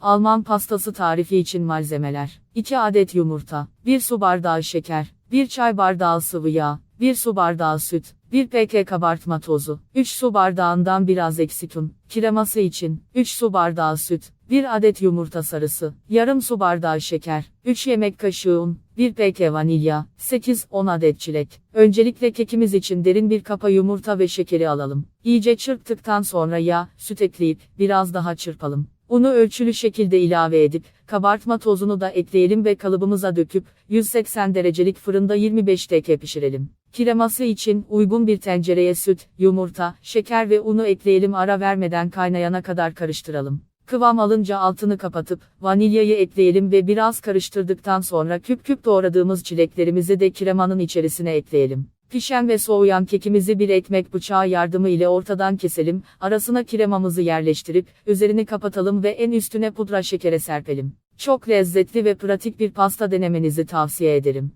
Alman pastası tarifi için malzemeler. 2 adet yumurta, 1 su bardağı şeker, 1 çay bardağı sıvı yağ, 1 su bardağı süt, 1 pk kabartma tozu, 3 su bardağından biraz eksik un, kreması için, 3 su bardağı süt, 1 adet yumurta sarısı, yarım su bardağı şeker, 3 yemek kaşığı un, 1 pk vanilya, 8-10 adet çilek. Öncelikle kekimiz için derin bir kapa yumurta ve şekeri alalım. İyice çırptıktan sonra yağ, süt ekleyip biraz daha çırpalım. Unu ölçülü şekilde ilave edip, kabartma tozunu da ekleyelim ve kalıbımıza döküp, 180 derecelik fırında 25 dakika pişirelim. Kreması için uygun bir tencereye süt, yumurta, şeker ve unu ekleyelim ara vermeden kaynayana kadar karıştıralım. Kıvam alınca altını kapatıp, vanilyayı ekleyelim ve biraz karıştırdıktan sonra küp küp doğradığımız çileklerimizi de kremanın içerisine ekleyelim. Pişen ve soğuyan kekimizi bir ekmek bıçağı yardımı ile ortadan keselim, arasına kremamızı yerleştirip, üzerini kapatalım ve en üstüne pudra şekere serpelim. Çok lezzetli ve pratik bir pasta denemenizi tavsiye ederim.